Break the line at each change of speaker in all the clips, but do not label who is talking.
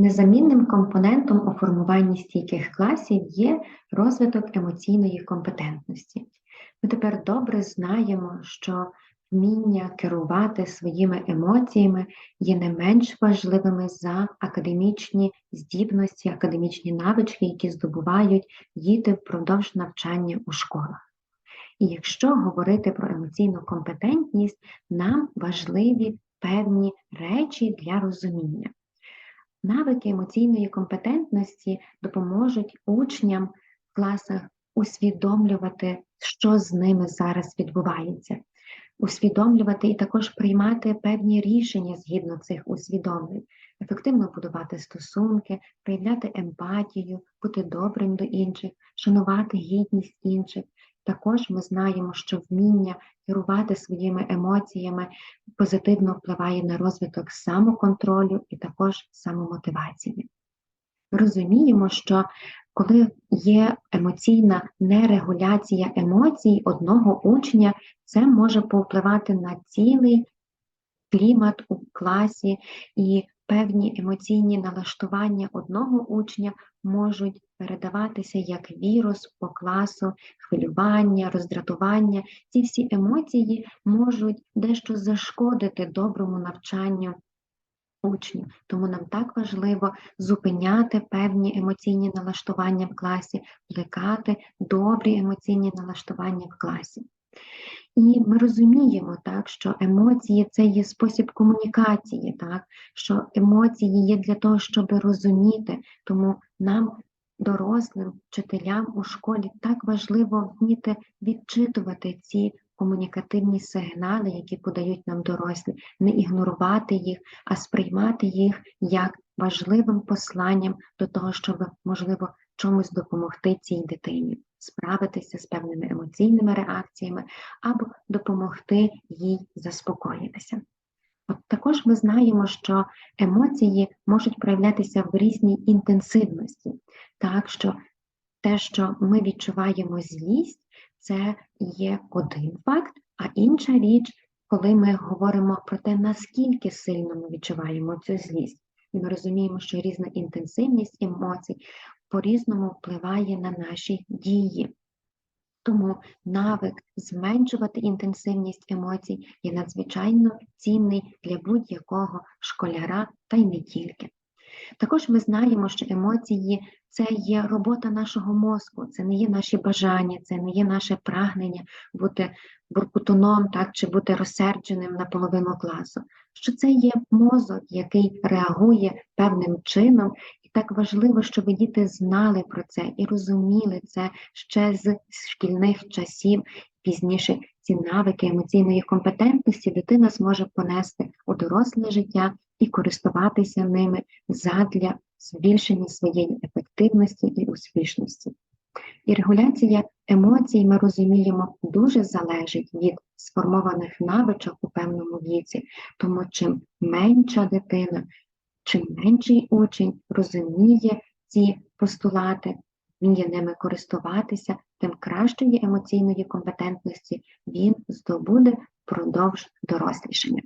Незамінним компонентом у формуванні стійких класів є розвиток емоційної компетентності. Ми тепер добре знаємо, що вміння керувати своїми емоціями є не менш важливими за академічні здібності, академічні навички, які здобувають діти впродовж навчання у школах. І якщо говорити про емоційну компетентність, нам важливі певні речі для розуміння. Навики емоційної компетентності допоможуть учням в класах усвідомлювати, що з ними зараз відбувається, усвідомлювати і також приймати певні рішення згідно цих усвідомлень, ефективно будувати стосунки, проявляти емпатію, бути добрим до інших, шанувати гідність інших. Також ми знаємо, що вміння керувати своїми емоціями позитивно впливає на розвиток самоконтролю і також самомотивації. Розуміємо, що коли є емоційна нерегуляція емоцій одного учня, це може повпливати на цілий клімат у класі, і певні емоційні налаштування одного учня можуть передаватися як вірус по класу, хвилювання, роздратування. Ці всі емоції можуть дещо зашкодити доброму навчанню учнів. Тому нам так важливо зупиняти певні емоційні налаштування в класі, плекати добрі емоційні налаштування в класі. І ми розуміємо, так, що емоції це є спосіб комунікації, так, що емоції є для того, щоб розуміти, тому нам, дорослим вчителям у школі, так важливо вміти відчитувати ці комунікативні сигнали, які подають нам дорослі, не ігнорувати їх, а сприймати їх як важливим посланням до того, щоб, можливо, чомусь допомогти цій дитині, справитися з певними емоційними реакціями або допомогти їй заспокоїтися. От також ми знаємо, що емоції можуть проявлятися в різній інтенсивності, так що те, що ми відчуваємо злість, це є один факт, а інша річ, коли ми говоримо про те, наскільки сильно ми відчуваємо цю злість. І ми розуміємо, що різна інтенсивність емоцій по-різному впливає на наші дії. Тому навик зменшувати інтенсивність емоцій є надзвичайно цінний для будь-якого школяра, та й не тільки. Також ми знаємо, що емоції це є робота нашого мозку, це не є наші бажання, це не є наше прагнення бути буркутуном так, чи бути розсердженим на половину класу. Що це є мозок, який реагує певним чином, і так важливо, щоб діти знали про це і розуміли це ще з шкільних часів. Пізніше ці навики емоційної компетентності дитина зможе понести у доросле життя і користуватися ними задля збільшення своєї ефективності і успішності. І регуляція емоцій, ми розуміємо, дуже залежить від сформованих навичок у певному віці, тому чим менша дитина, чим менший учень розуміє ці постулати, вміє ними користуватися, тим кращої емоційної компетентності він здобуде впродовж дорослішання.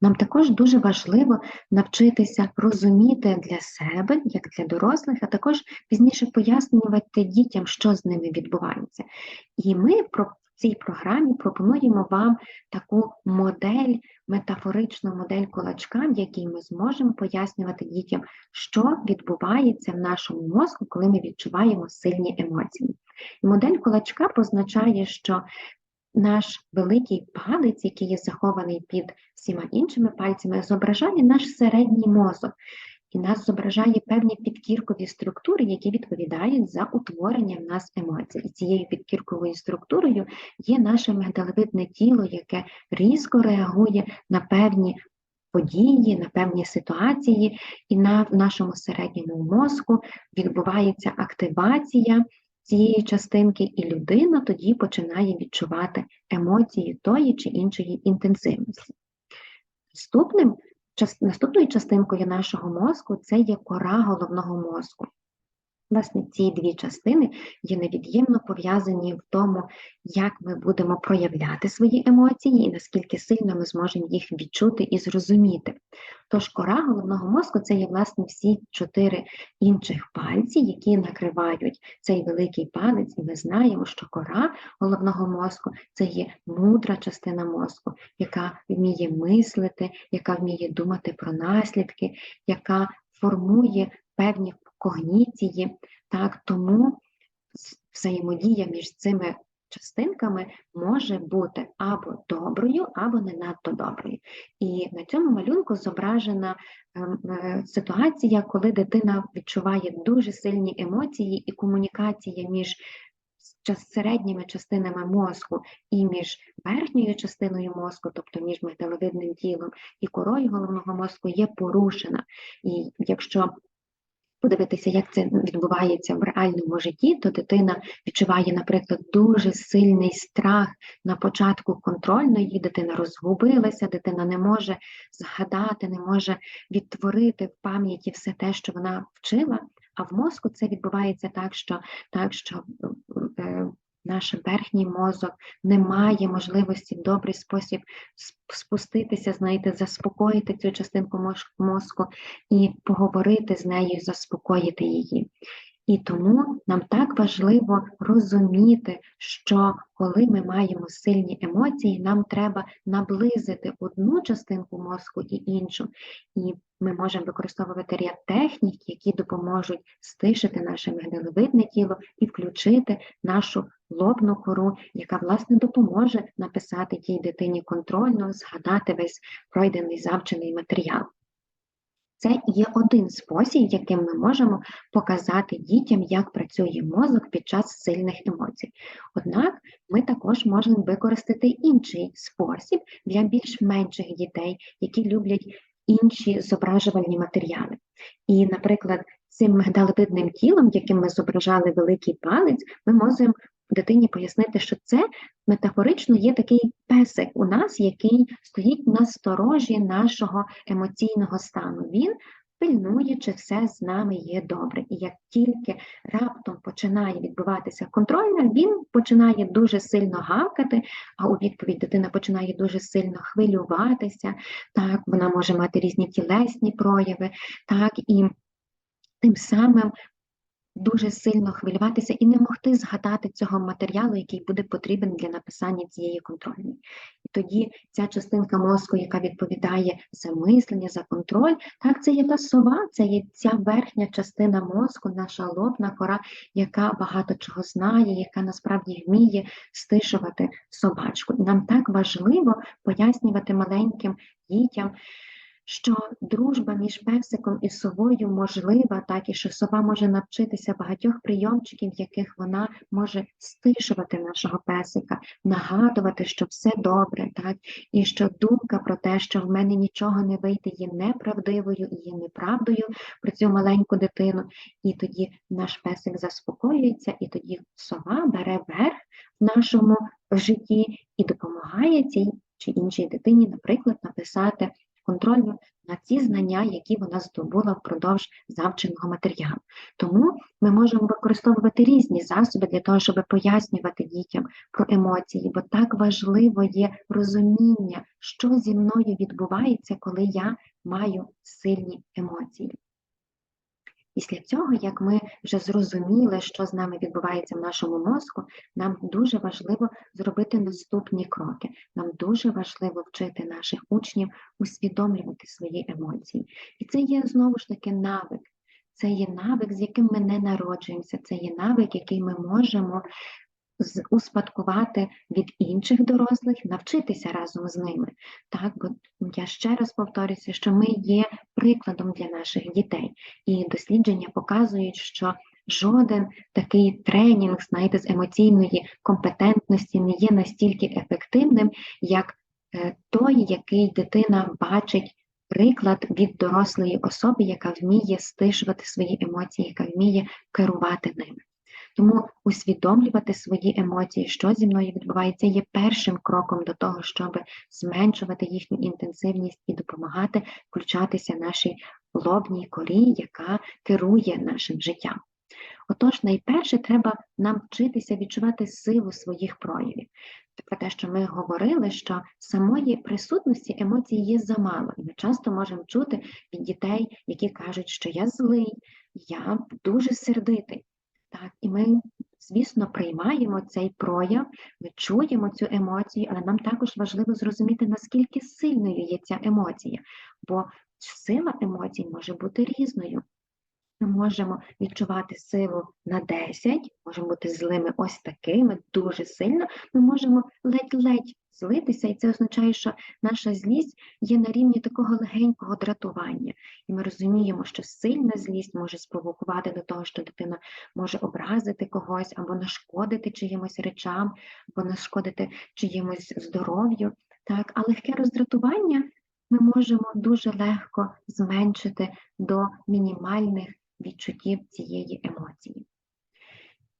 Нам також дуже важливо навчитися розуміти для себе, як для дорослих, а також пізніше пояснювати дітям, що з ними відбувається. І ми в цій програмі пропонуємо вам таку модель, метафоричну модель кулачка, в якій ми зможемо пояснювати дітям, що відбувається в нашому мозку, коли ми відчуваємо сильні емоції. Модель кулачка позначає, що наш великий палець, який є захований під всіма іншими пальцями, зображає наш середній мозок і нас зображає певні підкіркові структури, які відповідають за утворення в нас емоцій. І цією підкірковою структурою є наше мигдалевидне тіло, яке різко реагує на певні події, на певні ситуації, і на нашому середньому мозку відбувається активація цієї частинки, і людина тоді починає відчувати емоції тої чи іншої інтенсивності. Наступним, Наступною частинкою нашого мозку це є кора головного мозку. Власне, ці дві частини є невід'ємно пов'язані в тому, як ми будемо проявляти свої емоції і наскільки сильно ми зможемо їх відчути і зрозуміти. Тож кора головного мозку це є власне всі чотири інших пальці, які накривають цей великий палець, і ми знаємо, що кора головного мозку це є мудра частина мозку, яка вміє мислити, яка вміє думати про наслідки, яка формує певні когніції, так, тому взаємодія між цими частинками може бути або доброю, або не надто доброю. І на цьому малюнку зображена ем, е, ситуація, коли дитина відчуває дуже сильні емоції і комунікація між середніми частинами мозку і між верхньою частиною мозку, тобто між мигдаловидним тілом і корою головного мозку, є порушена. І якщо подивитися, як це відбувається в реальному житті, то дитина відчуває, наприклад, дуже сильний страх на початку контрольної, дитина розгубилася, дитина не може згадати, не може відтворити в пам'яті все те, що вона вчила. А в мозку це відбувається так, що так, що е, наш верхній мозок не має можливості в добрий спосіб спуститися, знаєте, заспокоїти цю частинку мозку і поговорити з нею, заспокоїти її. І тому нам так важливо розуміти, що коли ми маємо сильні емоції, нам треба наблизити одну частинку мозку і іншу. І ми можемо використовувати ряд технік, які допоможуть стишити наше мигдалевидне тіло і включити нашу лобну кору, яка, власне, допоможе написати тій дитині контрольно, згадати весь пройдений завчений матеріал. Це є один спосіб, яким ми можемо показати дітям, як працює мозок під час сильних емоцій. Однак ми також можемо використати інший спосіб для більш менших дітей, які люблять інші зображувальні матеріали. І, наприклад, цим мигдалевидним тілом, яким ми зображали великий палець, ми можемо дитині пояснити, що це метафорично є такий песик у нас, який стоїть на сторожі нашого емоційного стану. Він пильнує, чи все з нами є добре. І як тільки раптом починає відбуватися контрольна, він починає дуже сильно гавкати, а у відповідь дитина починає дуже сильно хвилюватися, так, вона може мати різні тілесні прояви, так, і тим самим дуже сильно хвилюватися і не могти згадати цього матеріалу, який буде потрібен для написання цієї контрольної. І тоді ця частинка мозку, яка відповідає за мислення, за контроль, так це є та сова, це є ця верхня частина мозку, наша лобна кора, яка багато чого знає, яка насправді вміє стишувати собачку. І нам так важливо пояснювати маленьким дітям що дружба між песиком і совою можлива, так і що сова може навчитися багатьох прийомчиків, яких вона може стишувати нашого песика, нагадувати, що все добре, так, і що думка про те, що в мене нічого не вийде, є неправдивою і є неправдою про цю маленьку дитину. І тоді наш песик заспокоюється, і тоді сова бере верх в нашому житті і допомагає цій чи іншій дитині, наприклад, написати контролю на ці знання, які вона здобула впродовж завченого матеріалу. Тому ми можемо використовувати різні засоби для того, щоб пояснювати дітям про емоції, бо так важливо є розуміння, що зі мною відбувається, коли я маю сильні емоції. Після цього, як ми вже зрозуміли, що з нами відбувається в нашому мозку, нам дуже важливо зробити наступні кроки. Нам дуже важливо вчити наших учнів усвідомлювати свої емоції. І це є знову ж таки навик. Це є навик, з яким ми не народжуємося, це є навик, який ми можемо успадкувати від інших дорослих, навчитися разом з ними. Так, бо я ще раз повторюся, що ми є прикладом для наших дітей, і дослідження показують, що жоден такий тренінг, знаєте, з емоційної компетентності не є настільки ефективним, як е, той, який дитина бачить. Приклад від дорослої особи, яка вміє стишувати свої емоції, яка вміє керувати ними. Тому усвідомлювати свої емоції, що зі мною відбувається, є першим кроком до того, щоб зменшувати їхню інтенсивність і допомагати включатися нашій лобній корі, яка керує нашим життям. Отож, найперше треба нам вчитися відчувати силу своїх проявів. Про те, що ми говорили, що самої присутності емоцій є замало, і ми часто можемо чути від дітей, які кажуть, що я злий, я дуже сердитий. Так, і ми, звісно, приймаємо цей прояв, ми чуємо цю емоцію, але нам також важливо зрозуміти, наскільки сильною є ця емоція, бо сила емоцій може бути різною. Ми можемо відчувати силу на 10, можемо бути злими ось такими, дуже сильно. Ми можемо ледь-ледь злитися, і це означає, що наша злість є на рівні такого легенького дратування. І ми розуміємо, що сильна злість може спровокувати до того, що дитина може образити когось або нашкодити чиїмось речам, або нашкодити чиїмось здоров'ю. Так, А легке роздратування ми можемо дуже легко зменшити до мінімальних відчуттів цієї емоції.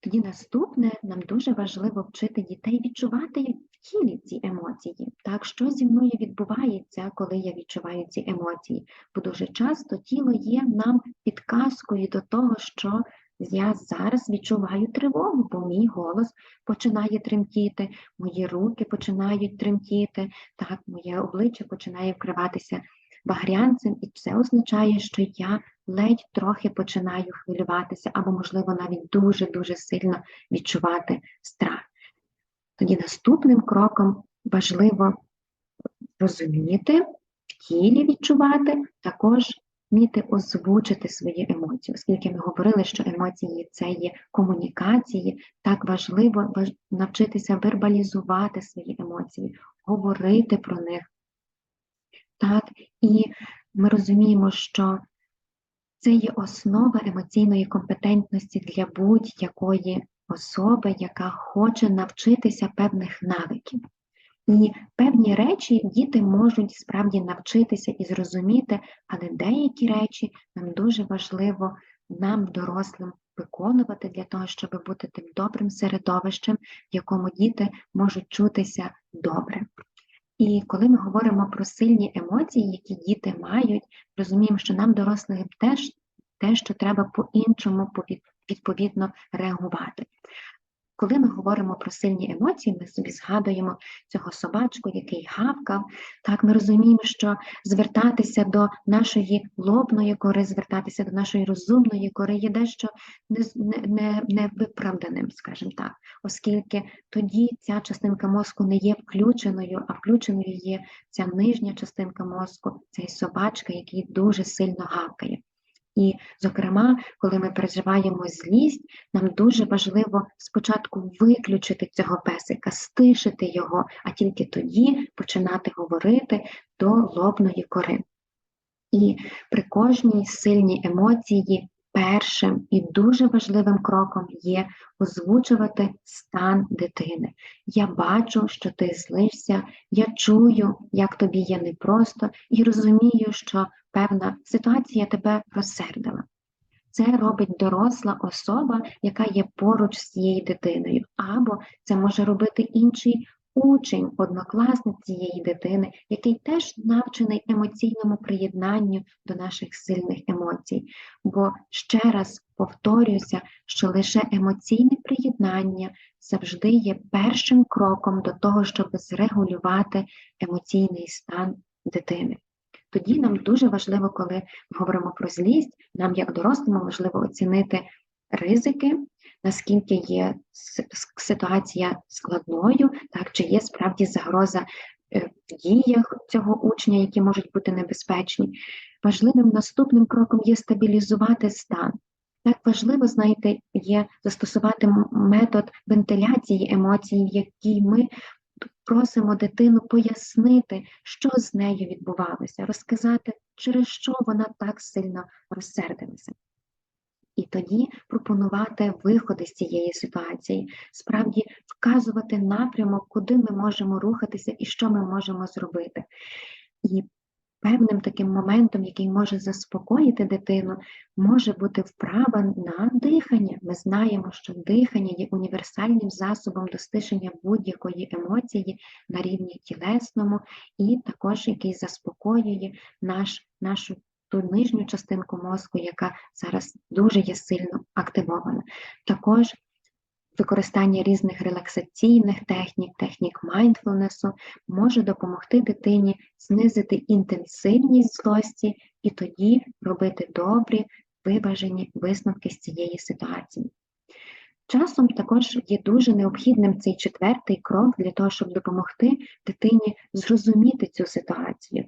Тоді наступне нам дуже важливо вчити дітей відчувати в тілі ці емоції. Так, що зі мною відбувається, коли я відчуваю ці емоції? Бо дуже часто тіло є нам підказкою до того, що я зараз відчуваю тривогу, бо мій голос починає тремтіти, мої руки починають тремтіти, так, моє обличчя починає вкриватися багрянцем, і це означає, що я ледь трохи починаю хвилюватися, або, можливо, навіть дуже-дуже сильно відчувати страх. Тоді наступним кроком важливо розуміти, в тілі відчувати, також вміти озвучити свої емоції, оскільки ми говорили, що емоції це є комунікації, так важливо навчитися вербалізувати свої емоції, говорити про них. Так, І ми розуміємо, що це є основа емоційної компетентності для будь-якої особи, яка хоче навчитися певних навиків. І певні речі діти можуть справді навчитися і зрозуміти, але деякі речі нам дуже важливо нам, дорослим, виконувати для того, щоб бути тим добрим середовищем, в якому діти можуть чутися добре. І коли ми говоримо про сильні емоції, які діти мають, розуміємо, що нам, дорослим, теж те, що треба по-іншому відповідно реагувати. Коли ми говоримо про сильні емоції, ми собі згадуємо цього собачку, який гавкав. Так, ми розуміємо, що звертатися до нашої лобної кори, звертатися до нашої розумної кори є дещо невиправданим, не, не скажімо так, оскільки тоді ця частинка мозку не є включеною, а включеною є ця нижня частинка мозку, цей собачка, який дуже сильно гавкає. І, зокрема, коли ми переживаємо злість, нам дуже важливо спочатку виключити цього песика, стишити його, а тільки тоді починати говорити до лобної кори. І при кожній сильній емоції першим і дуже важливим кроком є озвучувати стан дитини. Я бачу, що ти злився, я чую, як тобі є непросто, і розумію, що певна ситуація тебе розсердила. Це робить доросла особа, яка є поруч з цією дитиною, або це може робити інший учень, однокласник цієї дитини, який теж навчений емоційному приєднанню до наших сильних емоцій. Бо ще раз повторюся, що лише емоційне приєднання завжди є першим кроком до того, щоб зрегулювати емоційний стан дитини. Тоді нам дуже важливо, коли ми говоримо про злість, нам, як дорослим, важливо оцінити ризики, наскільки є ситуація складною, так чи є справді загроза е, в діях цього учня, які можуть бути небезпечні. Важливим наступним кроком є стабілізувати стан. Так важливо, знаєте, є застосувати метод вентиляції емоцій, в якій ми просимо дитину пояснити, що з нею відбувалося, розказати, через що вона так сильно розсердилася. І тоді пропонувати виходи з цієї ситуації, справді вказувати напрямок, куди ми можемо рухатися і що ми можемо зробити. І певним таким моментом, який може заспокоїти дитину, може бути вправа на дихання. Ми знаємо, що дихання є універсальним засобом достиження будь-якої емоції на рівні тілесному, і також який заспокоює наш, нашу ту нижню частинку мозку, яка зараз дуже є сильно активована. Також використання різних релаксаційних технік, технік майндфулнесу може допомогти дитині знизити інтенсивність злості і тоді робити добрі, виважені висновки з цієї ситуації. Часом також є дуже необхідним цей четвертий крок для того, щоб допомогти дитині зрозуміти цю ситуацію,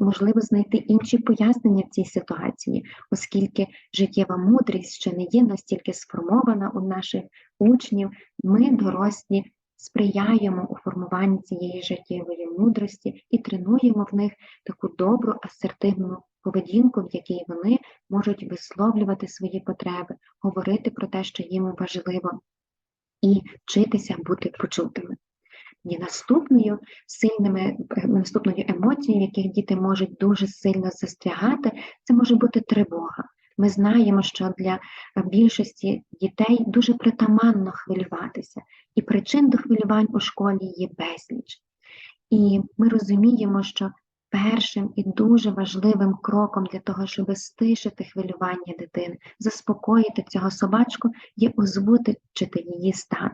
можливо, знайти інші пояснення в цій ситуації, оскільки життєва мудрість ще не є настільки сформована у наших учнів, ми, дорослі, сприяємо у формуванні цієї життєвої мудрості і тренуємо в них таку добру асертивну поведінку, в якій вони можуть висловлювати свої потреби, говорити про те, що їм важливо, і вчитися бути почутими. І наступною сильними е, наступною емоцією, яких діти можуть дуже сильно застрягати, це може бути тривога. Ми знаємо, що для більшості дітей дуже притаманно хвилюватися, і причин до хвилювань у школі є безліч. І ми розуміємо, що першим і дуже важливим кроком для того, щоб стишити хвилювання дитини, заспокоїти цього собачку, є озвучити її стан.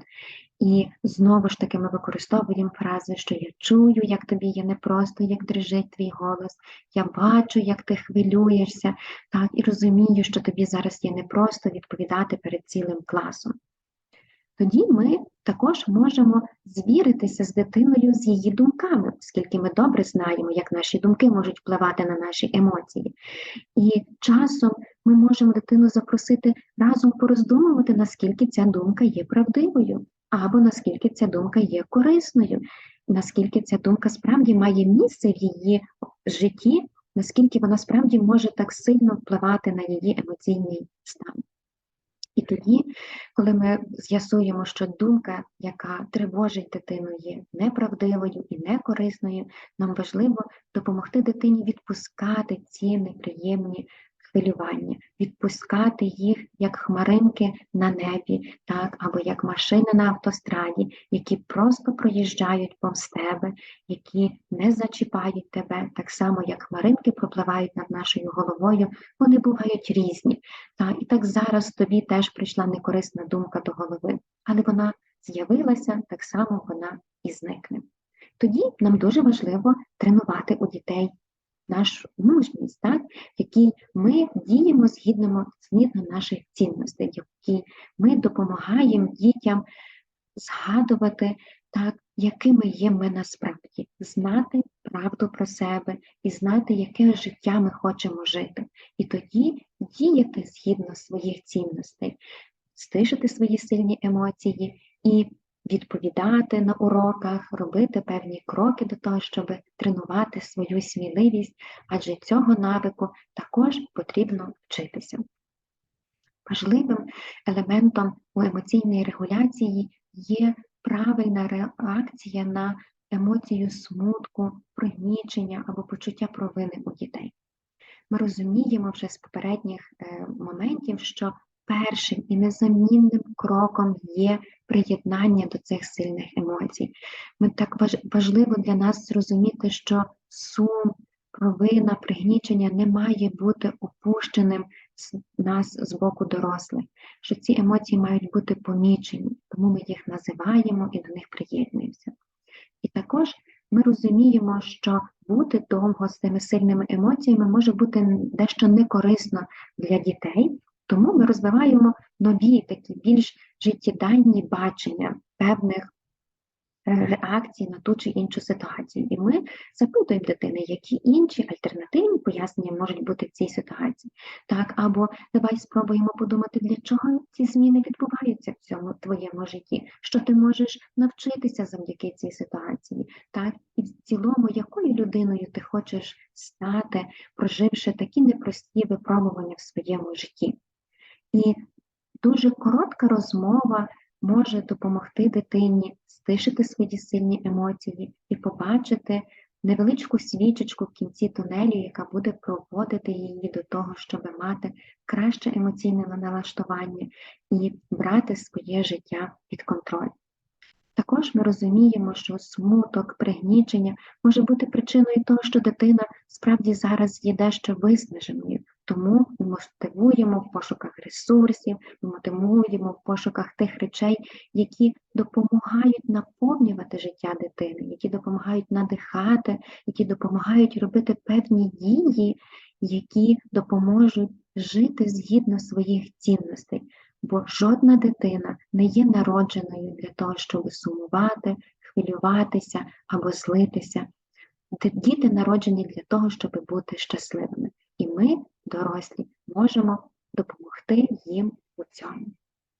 І знову ж таки ми використовуємо фрази, що я чую, як тобі є непросто, як дрижить твій голос, я бачу, як ти хвилюєшся, так, і розумію, що тобі зараз є непросто відповідати перед цілим класом тоді ми також можемо звіритися з дитиною з її думками, оскільки ми добре знаємо, як наші думки можуть впливати на наші емоції. І часом ми можемо дитину запросити разом пороздумувати, наскільки ця думка є правдивою, або наскільки ця думка є корисною, наскільки ця думка справді має місце в її житті, наскільки вона справді може так сильно впливати на її емоційний стан. І тоді, коли ми з'ясуємо, що думка, яка тривожить дитину, є неправдивою і некорисною, нам важливо допомогти дитині відпускати ці неприємні хвилювання, відпускати їх як хмаринки на небі, так, або як машини на автостраді, які просто проїжджають повз тебе, які не зачіпають тебе, так само, як хмаринки пропливають над нашою головою, вони бувають різні. Так, І так зараз тобі теж прийшла некорисна думка до голови, але вона з'явилася, так само вона і зникне. Тоді нам дуже важливо тренувати у дітей нашу мужність, так, в ми діємо згідно згідно наших цінностей, в якій ми допомагаємо дітям згадувати, так, якими є ми насправді, знати правду про себе і знати, яке життя ми хочемо жити. І тоді діяти згідно своїх цінностей, стишити свої сильні емоції і відповідати на уроках, робити певні кроки до того, щоб тренувати свою сміливість, адже цього навику також потрібно вчитися. Важливим елементом у емоційній регуляції є правильна реакція на емоцію смутку, пригнічення або почуття провини у дітей. Ми розуміємо вже з попередніх е, моментів, що першим і незамінним кроком є приєднання до цих сильних емоцій. Ми так важливо для нас зрозуміти, що сум, провина, пригнічення не має бути опущеним з нас з боку дорослих, що ці емоції мають бути помічені, тому ми їх називаємо і до них приєднуємося. І також ми розуміємо, що бути довго з цими сильними емоціями може бути дещо некорисно для дітей, тому ми розвиваємо нові такі більш життєдайні бачення певних е, реакцій на ту чи іншу ситуацію. І ми запитуємо дитини, які інші альтернативні пояснення можуть бути в цій ситуації. Так, Або давай спробуємо подумати, для чого ці зміни відбуваються в цьому твоєму житті, що ти можеш навчитися завдяки цій ситуації, так, і в цілому, якою людиною ти хочеш стати, проживши такі непрості випробування в своєму житті. І дуже коротка розмова може допомогти дитині стишити свої сильні емоції і побачити невеличку свічечку в кінці тунелю, яка буде проводити її до того, щоб мати краще емоційне налаштування і брати своє життя під контроль. Також ми розуміємо, що смуток, пригнічення може бути причиною того, що дитина справді зараз є дещо виснаженою. Тому ми мотивуємо в пошуках ресурсів, ми мотивуємо в пошуках тих речей, які допомагають наповнювати життя дитини, які допомагають надихати, які допомагають робити певні дії, які допоможуть жити згідно своїх цінностей. Бо жодна дитина не є народженою для того, щоб сумувати, хвилюватися або злитися. Діти народжені для того, щоб бути щасливими. І ми, дорослі, можемо допомогти їм у цьому.